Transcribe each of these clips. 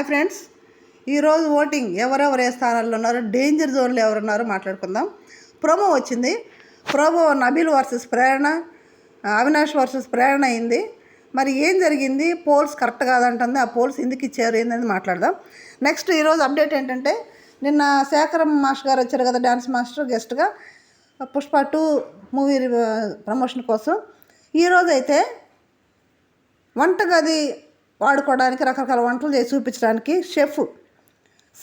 Hi friends. ఈరోజు voting ఎవరెవరు ఏ స్థానాల్లో ఉన్నారో డేంజర్ జోన్లో ఎవరున్నారో మాట్లాడుకుందాం. ప్రోమో వచ్చింది. Promo Nabeel versus Prerana Avinash versus Prerana అయింది. మరి ఏం జరిగింది? పోల్స్ కరెక్ట్ కాదంటుంది. ఆ పోల్స్ ఎందుకు ఇచ్చారు? ఏందని మాట్లాడదాం. నెక్స్ట్ ఈరోజు అప్డేట్ ఏంటంటే నిన్న శేఖరం మాస్టర్ గారు వచ్చారు కదా డ్యాన్స్ మాస్టర్ గెస్ట్గా. పుష్ప టూ మూవీ ప్రమోషన్ కోసం. ఈరోజు అయితే వంటగది వాడుకోవడానికి రకరకాల వంటలు చేసి చూపించడానికి షెఫ్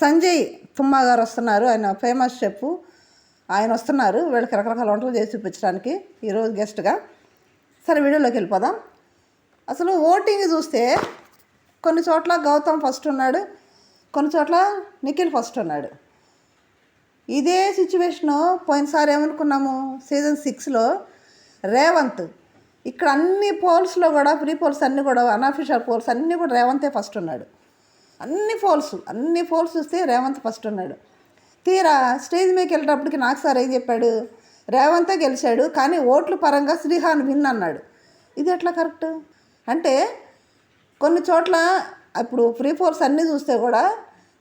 సంజయ్ తుమ్మా గారు వస్తున్నారు. ఆయన ఫేమస్ షెఫ్. ఆయన వస్తున్నారు. వీళ్ళకి రకరకాల వంటలు చేసి చూపించడానికి ఈరోజు గెస్ట్గా. సరే వీడియోలోకి వెళ్ళిపోదాం. అసలు ఓటింగ్ చూస్తే కొన్ని చోట్ల గౌతమ్ ఫస్ట్ ఉన్నాడు కొన్ని చోట్ల నిఖిల్ ఫస్ట్ ఉన్నాడు. ఇదే సిచ్యువేషను పోయినసారి ఏమనుకున్నాము? సీజన్ సిక్స్లో రేవంత్ ఇక్కడ అన్ని పోల్స్లో కూడా ప్రీ పోల్స్ అన్నీ కూడా అన్అఫిషియల్ పోల్స్ అన్నీ కూడా రేవంతే ఫస్ట్ ఉన్నాడు. అన్ని పోల్స్ అన్ని పోల్స్ చూస్తే రేవంత్ ఫస్ట్ ఉన్నాడు. తీరా స్టేజ్ మీదకి వెళ్ళేటప్పటికి నాకు సార్ ఏం చెప్పాడు? రేవంతే గెలిచాడు కానీ ఓట్ల పరంగా శ్రీహాన్ విన్ అన్నాడు. ఇది ఎట్లా కరెక్ట్? అంటే కొన్ని చోట్ల ఇప్పుడు ఫ్రీ ఫోర్స్ అన్నీ చూస్తే కూడా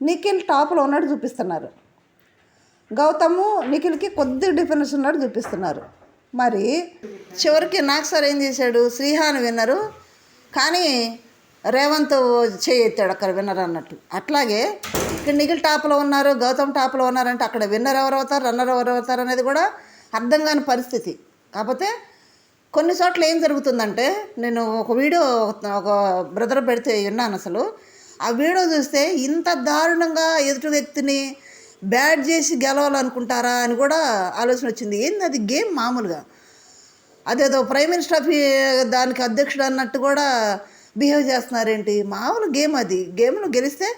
నిఖిల్ టాప్లో ఉన్నట్టు చూపిస్తున్నారు. గౌతము నిఖిల్కి కొద్ది డిఫరెన్స్ ఉన్నట్టు చూపిస్తున్నారు. మరి చివరికి నాకు సార్ ఏం చేశాడు? శ్రీహాన్ విన్నరు. కానీ రేవంత్ చేయెత్తాడు అక్కడ విన్నర్ అన్నట్టు. అట్లాగే ఇక్కడ నిఖిల్ టాప్లో ఉన్నారు గౌతమ్ టాప్లో ఉన్నారంటే అక్కడ విన్నర్ ఎవరు అవుతారు రన్నర్ ఎవరు అవుతారు అనేది కూడా అర్థం కాని పరిస్థితి. కాకపోతే కొన్ని చోట్ల ఏం జరుగుతుందంటే నేను ఒక వీడియో ఒక బ్రదర్ పెడితే విన్నాను అసలు. ఆ వీడియో చూస్తే ఇంత దారుణంగా ఎదుటి వ్యక్తిని బ్యాడ్ చేసి గెలవాలనుకుంటారా అని కూడా ఆలోచన వచ్చింది. ఏంది అది గేమ్ మామూలుగా? అదేదో ప్రైమ్ మినిస్టర్ ఆఫ్ దానికి అధ్యక్షుడు అన్నట్టు కూడా బిహేవ్ చేస్తున్నారేంటి? మామూలు గేమ్ అది. గేమ్ను గెలిస్తే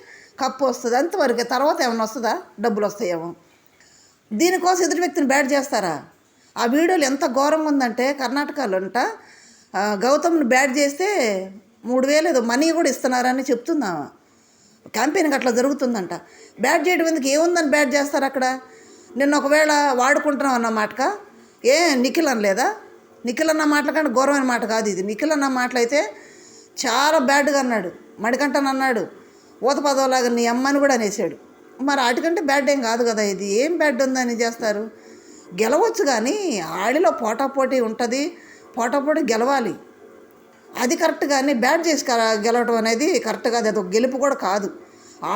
కప్పు వస్తుంది అంతవరకు. తర్వాత ఏమైనా వస్తుందా? డబ్బులు వస్తాయేమో. దీనికోసం ఎదుటి వ్యక్తిని బ్యాట్ చేస్తారా? ఆ వీడియోలు ఎంత ఘోరంగా ఉందంటే కర్ణాటకలో అంట గౌతమ్ని బ్యాడ్ చేస్తే మూడు వేలు ఏదో మనీ కూడా ఇస్తున్నారని చెప్తున్నాము క్యాంపెయిన్కి అట్లా జరుగుతుందంట. బ్యాట్ చేయడం ఎందుకు? ఏముందని బ్యాట్ చేస్తారు అక్కడ? నిన్న ఒకవేళ వాడుకుంటున్నాం అన్న మాటక? ఏ నిఖిల్ అనలేదా? నిఖిల్ అన్న మాటల కంటే ఘోరమైన మాట కాదు ఇది. నిఖిల్ అన్న మాటలైతే చాలా బ్యాడ్గా అన్నాడు. మడికంటని అన్నాడు. ఊత పదవలాగా నీ అమ్మని కూడా అనేసాడు. మరి వాటికంటే బ్యాడ్ ఏం కాదు కదా ఇది. ఏం బ్యాడ్ ఉందని చేస్తారు? గెలవచ్చు కానీ ఆడిలో పోటాపోటీ ఉంటుంది. పోటాపోటీ గెలవాలి. అది కరెక్ట్ కానీ బ్యాట్ చేసి గెలవటం అనేది కరెక్ట్ కాదు. అది ఒక గెలుపు కూడా కాదు.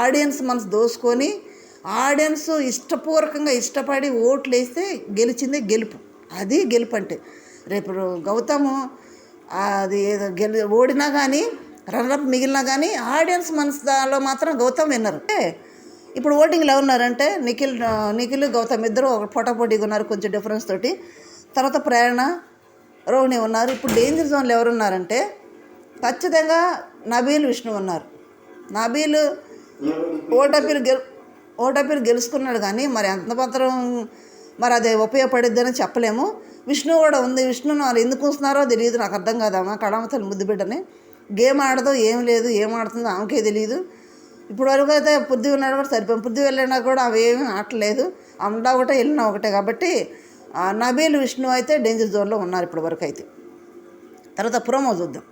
ఆడియన్స్ మనసు దోసుకొని ఆడియన్స్ ఇష్టపూర్వకంగా ఇష్టపడి ఓట్లు వేస్తే గెలిచిందే గెలుపు. అది గెలుపు అంటే. రేపు గౌతము అది ఏదో గెలి ఓడినా కానీ రన్నప్ మిగిలినా కానీ ఆడియన్స్ మనసులో మాత్రం గౌతమ్ విన్నారు. అంటే ఇప్పుడు ఓటింగ్లో ఉన్నారంటే నిఖిల్ నిఖిల్ గౌతమ్ ఇద్దరు ఒక పోటాపోటీగా ఉన్నారు కొంచెం డిఫరెన్స్ తోటి. తర్వాత ప్రేరణ రోహిణి ఉన్నారు. ఇప్పుడు డేంజర్ జోన్లో ఎవరున్నారంటే ఖచ్చితంగా నబీల్ విష్ణు ఉన్నారు. నబీల్ ఓటపీలు గెలు ఓటపీలు గెలుచుకున్నాడు కానీ మరి ఎంత మాత్రం మరి అది ఉపయోగపడిద్దని చెప్పలేము. విష్ణు కూడా ఉంది. విష్ణును వాళ్ళు ఎందుకు వస్తున్నారో తెలియదు. నాకు అర్థం కాదమ్మా కళామతలు ముద్దు బిడ్డని. గేమ్ ఆడదో ఏం లేదు. ఏం ఆడుతుందో ఆమెకే తెలియదు. ఇప్పుడు వరకు అయితే బుద్ధి ఉన్నాడు కూడా సరిపోయింది. బుద్ధి వెళ్ళినా కూడా అవి ఏమీ ఆటలేదు అమ్మ ఒకటే వెళ్ళినా ఒకటే. కాబట్టి నబీల్ విష్ణు అయితే డేంజర్ జోన్లో ఉన్నారు ఇప్పటి వరకు అయితే. తర్వాత ప్రోమో చూద్దాం.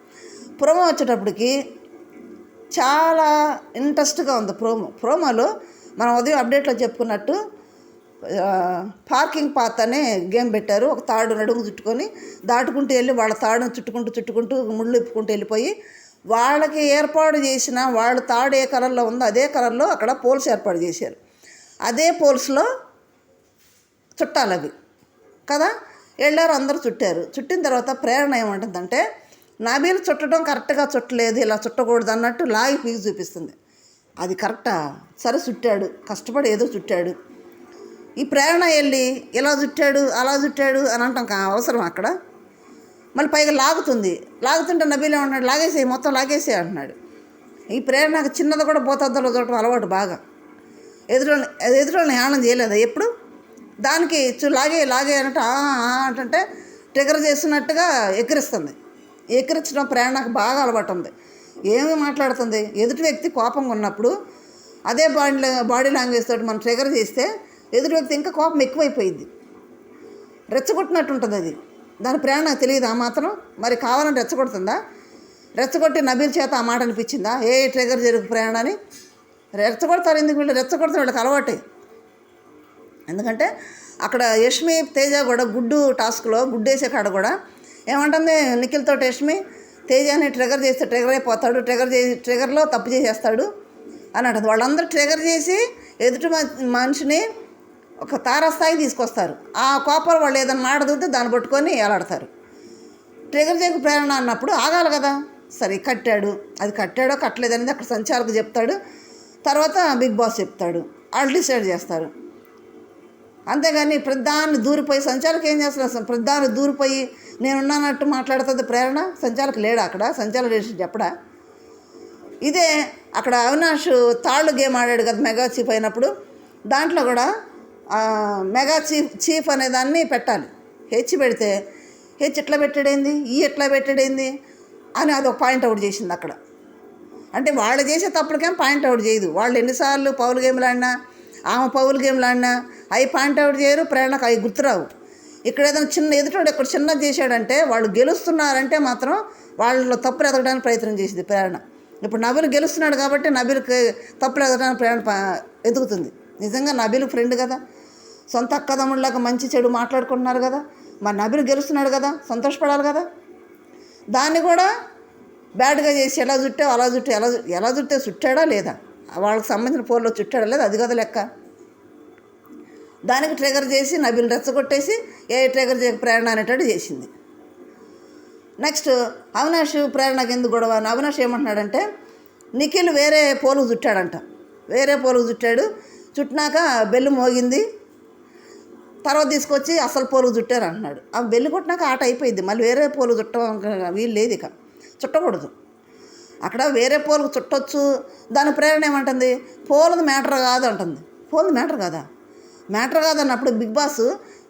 ప్రోమో వచ్చేటప్పటికి చాలా ఇంట్రెస్ట్గా ఉంది ప్రోమో. ప్రోమోలో మనం ఉదయం అప్డేట్లో చెప్పుకున్నట్టు పార్కింగ్ పాత్ అనే గేమ్ పెట్టారు. ఒక తాడు నడుము చుట్టుకొని దాటుకుంటూ వెళ్ళి వాళ్ళ తాడును చుట్టుకుంటూ చుట్టుకుంటూ ముళ్ళు ఇప్పుకుంటూ వెళ్ళిపోయి వాళ్ళకి ఏర్పాటు చేసిన వాళ్ళ తాడు ఏ కలర్లో ఉందో అదే కలర్లో అక్కడ పోల్స్ ఏర్పాటు చేశారు. అదే పోల్స్లో చుట్టాలవి. అవి కదా? వెళ్ళారు అందరూ చుట్టారు. చుట్టిన తర్వాత ప్రేరణ ఏమంటుందంటే నాబీలు చుట్టడం కరెక్ట్గా చుట్టలేదు ఇలా చుట్టకూడదు అన్నట్టు లాగి పీకి చూపిస్తుంది. అది కరెక్టా? సరే చుట్టాడు. కష్టపడి ఏదో చుట్టాడు. ఈ ప్రేరణ వెళ్ళి ఇలా చుట్టాడు అలా చుట్టాడు అని అంటాం కా- అవసరం అక్కడ? మళ్ళీ పైగా లాగుతుంది. లాగుతుంటే నబీలు ఏమన్నాడు? లాగేసేయి మొత్తం లాగేసే అంటున్నాడు. ఈ ప్రేరణకు చిన్నది కూడా పోతద్దలో చూడటం అలవాటు బాగా. ఎదురు ఎదురోళ్ళని హేళన చేయలేదు? ఎప్పుడు? దానికి లాగే లాగే అనట అంటే ట్రిగర్ చేస్తున్నట్టుగా ఎక్కిరిస్తుంది. ఎక్కిరించడం ప్రేరణకు బాగా అలవాటు ఉంది ఏమి మాట్లాడుతుంది? ఎదుటి వ్యక్తి కోపంగా ఉన్నప్పుడు అదే బాడీ బాడీ లాంగ్వేజ్ తోటి మనం ట్రిగర్ చేస్తే ఎదుటి వ్యక్తి ఇంకా కోపం ఎక్కువైపోయింది రెచ్చగొట్టినట్టు ఉంటుంది అది. దాని ప్రేరణ నాకు తెలియదు ఆ మాత్రం. మరి కావాలని రెచ్చగొడుతుందా? రెచ్చగొట్టి నబీల్ చేత ఆ మాట అనిపించిందా? ఏ ట్రిగర్ జరుగు ప్రేరణ అని రెచ్చగొడతారు ఎందుకు వీళ్ళు? రెచ్చగొడతారు వీళ్ళకి అలవాటే. ఎందుకంటే అక్కడ యష్మి తేజ కూడా గుడ్డు టాస్క్లో గుడ్డు వేసే కాడ కూడా ఏమంటుంది నిఖిల్తో యష్మి తేజని ట్రిగర్ చేస్తే ట్రిగర్ అయిపోతాడు ట్రిగర్ చేసి ట్రిగర్లో తప్పు చేసేస్తాడు అని అంటుంది వాళ్ళందరూ ట్రిగర్ చేసి ఎదుటి మ- మనిషిని ఒక తారస్థాయి తీసుకొస్తారు. ఆ కోపాలు వాళ్ళు ఏదైనా మాట దాన్ని పట్టుకొని ఏలాడతారు. ట్రిగర్ చేయక ప్రేరణ అన్నప్పుడు ఆగాలి కదా. సరే కట్టాడు. అది కట్టాడో కట్టలేదనేది అక్కడ సంచాలకు చెప్తాడు. తర్వాత బిగ్ బాస్ చెప్తాడు. వాళ్ళు డిసైడ్ చేస్తారు. అంతేగాని ప్రధాన్ని దూరిపోయి సంచాలకు ఏం చేస్తున్నారు అసలు? ప్రధాన్ని దూరిపోయి నేనున్నానట్టు మాట్లాడుతుంది ప్రేరణ? సంచాలకు లేడా అక్కడ? సంచాలక చేసి చెప్పడా? ఇదే అక్కడ అవినాష్ తాళ్ళు గేమ్ ఆడాడు కదా మెగా చీఫ్ అయినప్పుడు. దాంట్లో కూడా మెగా చీఫ్ చీఫ్ అనే దాన్ని పెట్టాలి. హెచ్ పెడితే హెచ్ ఎట్లా పెట్టాడేంది? ఈ ఎట్లా పెట్టాడేంది? అని అది ఒక పాయింట్ అవుట్ చేసింది అక్కడ. అంటే వాళ్ళు చేసే తప్పులకేం పాయింట్ అవుట్ చేయదు. వాళ్ళు ఎన్నిసార్లు పౌలు గేమ్లు ఆడినా ఆమె పౌలు గేమ్లు ఆడినా అవి పాయింట్ అవుట్ చేయరు ప్రేరణకు అవి గుర్తురావు. ఇక్కడ ఏదైనా చిన్న ఎదుటోడు ఇక్కడ చిన్నది చేశాడంటే వాళ్ళు గెలుస్తున్నారంటే మాత్రం వాళ్ళలో తప్పులు ఎదగడానికి ప్రయత్నం చేసింది ప్రేరణ. ఇప్పుడు నబీలు గెలుస్తున్నాడు కాబట్టి నబిల్కి తప్పులు ఎదగడానికి ప్రేరణ ఎదుగుతుంది. నిజంగా నబీలు ఫ్రెండ్ కదా. సొంత అక్కదమ్ముళ్ళగా మంచి చెడు మాట్లాడుకుంటున్నారు కదా. మరి నబీలు గెలుస్తున్నాడు కదా సంతోషపడాలి కదా. దాన్ని కూడా బ్యాడ్గా చేసి ఎలా చుట్టావు అలా చుట్టావు ఎలా ఎలా చుట్టే చుట్టాడా లేదా? వాళ్ళకి సంబంధించిన పోర్లో చుట్టాడు లేదా అది కదా లెక్క. దానికి ట్రిగర్ చేసి నబిల్ రెచ్చగొట్టేసి ఏ ట్రిగర్ చేయక ప్రేరణ అనేటట్టు చేసింది. నెక్స్ట్ అవినాష్ ప్రేరణకి ఎందుకు గొడవ? అని అవినాష్ ఏమంటున్నాడంటే నిఖిల్ వేరే పోలుకు చుట్టాడంట. వేరే పోలుకు చుట్టాడు. చుట్టినాక బెల్లు మోగింది. తర్వాత తీసుకొచ్చి అసలు పోలుకు చుట్టారు అంటున్నాడు. ఆ బెల్లు కొట్టినాక ఆట అయిపోయింది. మళ్ళీ వేరే పోలు చుట్టం వీలు లేదు ఇక. చుట్టకూడదు. అక్కడ వేరే పోలుకు చుట్టొచ్చు. దాని ప్రేరణ ఏమంటుంది? పోల్ది మ్యాటర్ కాదు అంటుంది. పోలది మ్యాటర్ కాదా? మ్యాటర్ కాదన్నప్పుడు బిగ్ బాస్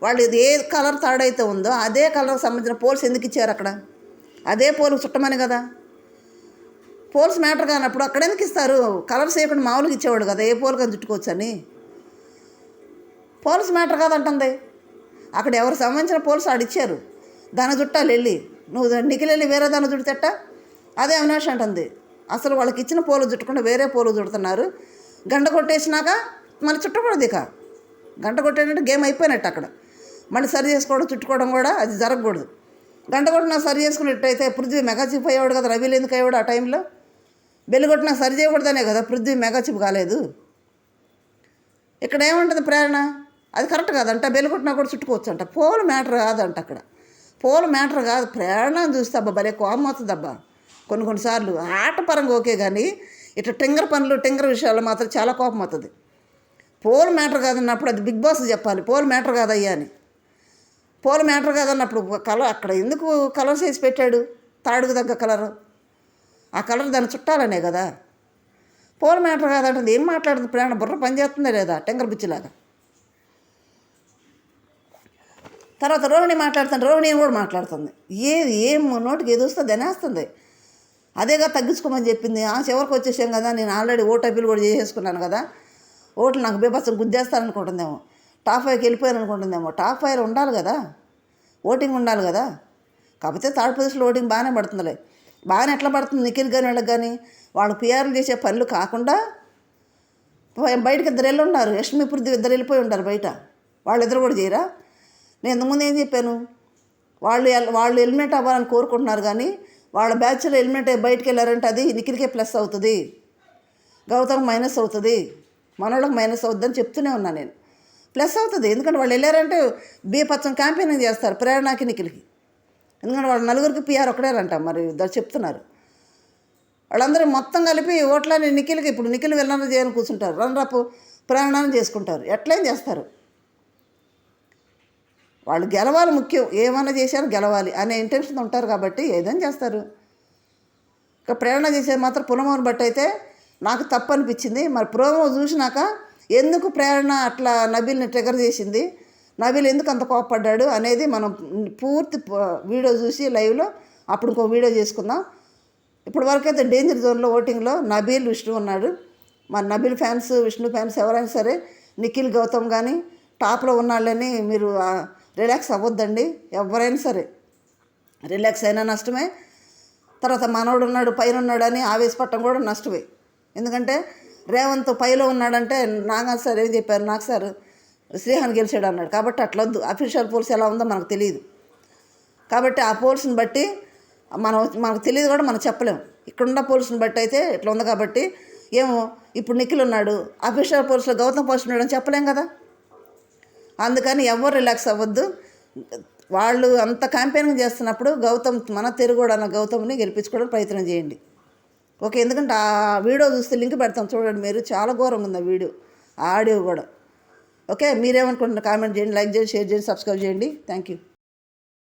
వాళ్ళు ఇది ఏ కలర్ థర్డ్ అయితే ఉందో అదే కలర్కి సంబంధించిన పోల్స్ ఎందుకు ఇచ్చారు అక్కడ? అదే పోల్కి చుట్టమని కదా. పోల్స్ మ్యాటర్ కానప్పుడు అక్కడ ఎందుకు ఇస్తారు? కలర్స్ వేయకుండా మామూలుగా ఇచ్చేవాడు కదా ఏ పోల్కి కానీ చుట్టుకోవచ్చు అని. పోల్స్ మ్యాటర్ కాదంటుంది అక్కడ ఎవరు సంబంధించిన పోల్స్ ఆడిచ్చారు. దాని చుట్టాలు వెళ్ళి నువ్వు నిఖిల్ వెళ్ళి వేరే దాని చుడితేట అదే అవినాష్ అంటుంది. అసలు వాళ్ళకి ఇచ్చిన పోలు చుట్టకుండా వేరే పోలు చుడుతున్నారు. గంట కొట్టేసినాక మళ్ళీ చుట్టకూడదు ఇక. గంట కొట్టేటంటే గేమ్ అయిపోయినట్టు అక్కడ. మళ్ళీ సరి చేసుకోవడం చుట్టుకోవడం కూడా అది జరగకూడదు. గంట కొట్టినా సరి చేసుకున్నట్టయితే పృథ్వీ మెగా చీప్ అయ్యేవాడు కదా రవిలు ఎందుకు అయ్యాడు ఆ టైంలో? బెల్లి కొట్టినా సరి చేయకూడదనే కదా పృథ్వీ మెగాచిప్ కాలేదు? ఇక్కడ ఏముంటుంది ప్రేరణ? అది కరెక్ట్ కాదంట బెల్లి కొట్టినా కూడా చుట్టుకోవచ్చు అంట పోలు మ్యాటర్ కాదంట అక్కడ. పోలు మ్యాటర్ కాదు ప్రేరణ చూస్తే అబ్బా భలే కోపం అవుతుంది అబ్బా కొన్ని కొన్నిసార్లు ఆట పరంగా ఓకే కానీ ఇట్లా టింగర్ పనులు టింగర్ విషయాల్లో మాత్రం చాలా కోపం అవుతుంది పోల్ మ్యాటర్ కాదన్నప్పుడు అది బిగ్ బాస్ చెప్పాలి పోల్ మ్యాటర్ కాదయ్యా అని. పోల్ మ్యాటర్ కాదన్నప్పుడు కలర్ అక్కడ ఎందుకు కలర్స్ వేసి పెట్టాడు? తాడుకు తగ్గ కలరు. ఆ కలర్ దాన్ని చుట్టాలనే కదా. పోల్ మ్యాటర్ కాదంటుంది ఏం మాట్లాడుతుంది? ప్రయాణ బుర్ర పనిచేస్తుందా లేదా? టెంగర్ బుచ్చిలాగా. తర్వాత రోహిణి మాట్లాడుతుంది రోహిణి కూడా మాట్లాడుతుంది. ఏది ఏం నోటికి ఏది వస్తుంది తినేస్తుంది అదేగా తగ్గించుకోమని చెప్పింది. ఆ చివరికి వచ్చేసాం కదా నేను ఆల్రెడీ ఓటీపీలు కూడా చేసేసుకున్నాను కదా. ఓట్లు నాకు బీభత్సం గుద్దేస్తారనుకుంటుందేమో. టాప్ ఫైవ్కి వెళ్ళిపోయాను అనుకుంటుందేమో టాప్ ఫైవ్ ఉండాలి కదా. ఓటింగ్ ఉండాలి కదా. కాకపోతే థర్డ్ పొజిషన్లో ఓటింగ్ బాగానే పడుతుందిలే. బాగానే ఎట్లా పడుతుంది? నిఖిల్ కానీ వాళ్ళకి కానీ వాళ్ళు పిఆర్లు చేసే పనులు కాకుండా బయటకు ఇద్దరు వెళ్ళి ఉన్నారు యష్మి ఇద్దరు వెళ్ళిపోయి ఉంటారు బయట. వాళ్ళిద్దరు కూడా చేయరా? నేను ఇంతకుముందు ఏం చెప్పాను? వాళ్ళు వాళ్ళు ఎలిమినేట్ అవ్వాలని కోరుకుంటున్నారు కానీ వాళ్ళ బ్యాచ్లో ఎలిమినేట్ అయ్యి బయటకు వెళ్ళారంటే అది నిఖిల్కే ప్లస్ అవుతుంది. గౌతమ్ మైనస్ అవుతుంది. మనోళ్ళకి మైనస్ అవుద్దని చెప్తూనే ఉన్నా నేను. ప్లస్ అవుతుంది. ఎందుకంటే వాళ్ళు వెళ్ళారంటే బీపచ్చం క్యాంపెయినింగ్ చేస్తారు? ప్రేరణకి నిఖిల్కి. ఎందుకంటే వాళ్ళు నలుగురికి పిఆర్ ఒకటేనంట. మరి ఇద్దరు చెప్తున్నారు. వాళ్ళందరూ మొత్తం కలిపి ఓట్లని నిఖిల్కి ఇప్పుడు నిఖిల్ వెళ్ళాలని చేయని కూర్చుంటారు. రన్రప్ ప్రయాణాన్ని చేసుకుంటారు. ఎట్లయినా చేస్తారు? వాళ్ళు గెలవాలి ముఖ్యం ఏమైనా చేశారు గెలవాలి అనే ఇంటెన్షన్ ఉంటారు కాబట్టి ఏదైనా చేస్తారు. ఇక ప్రేరణ చేసేది మాత్రం పునమోని బట్టి అయితే నాకు తప్పు అనిపించింది. మరి ప్రోమో చూసినాక ఎందుకు ప్రేరణ అట్లా నబీల్ని ట్రిగర్ చేసింది? నబీల్ ఎందుకు అంత కోపడ్డాడు అనేది మనం పూర్తి వీడియో చూసి లైవ్లో అప్పుడు ఇంకో వీడియో చేసుకుందాం. ఇప్పటి వరకు అయితే డేంజర్ జోన్లో ఓటింగ్లో నబీల్ విష్ణు ఉన్నాడు. మరి నబీల్ ఫ్యాన్స్ విష్ణు ఫ్యాన్స్ ఎవరైనా సరే నిఖిల్ గౌతమ్ కానీ టాప్లో ఉన్నాళ్ళని మీరు రిలాక్స్ అవ్వద్దండి ఎవరైనా సరే. రిలాక్స్ అయినా నష్టమే. తర్వాత మనోడు ఉన్నాడు పైన ఉన్నాడని అని ఆవేశపడటం కూడా నష్టమే. ఎందుకంటే రేవంత్ పైలో ఉన్నాడంటే నాగా సార్ ఏం చెప్పారు? నాకు సార్ శ్రీహాన్ గెలిచాడు అన్నాడు. కాబట్టి అట్లొద్దు. అఫీషియల్ పోల్స్ ఎలా ఉందో మనకు తెలియదు. కాబట్టి ఆ పోల్స్ని బట్టి మనం మనకు తెలియదు కూడా మనం చెప్పలేము ఇక్కడున్న పోల్స్ని బట్టి అయితే ఇట్లా ఉంది కాబట్టి ఏమో ఇప్పుడు నిఖిల్ ఉన్నాడు అఫీషియల్ పోల్స్లో గౌతమ్ పోస్ట్ ఉన్నాడు అని చెప్పలేం కదా. అందుకని ఎవరు రిలాక్స్ అవ్వద్దు. వాళ్ళు అంత క్యాంపెయినింగ్ చేస్తున్నప్పుడు గౌతమ్ మన తిరుగుడు అన్న గౌతమ్ని గెలిపించుకోవడానికి ప్రయత్నం చేయండి. ఓకే ఎందుకంటే ఆ వీడియో చూస్తే లింక్ పెడతాం చూడండి మీరు. చాలా ఘోరంగా ఉంది ఆ వీడియో ఆ ఆడియో కూడా. ఓకే మీరేమనుకుంటున్నారు? కామెంట్ చేయండి లైక్ చేయండి షేర్ చేయండి సబ్స్క్రైబ్ చేయండి. Thank you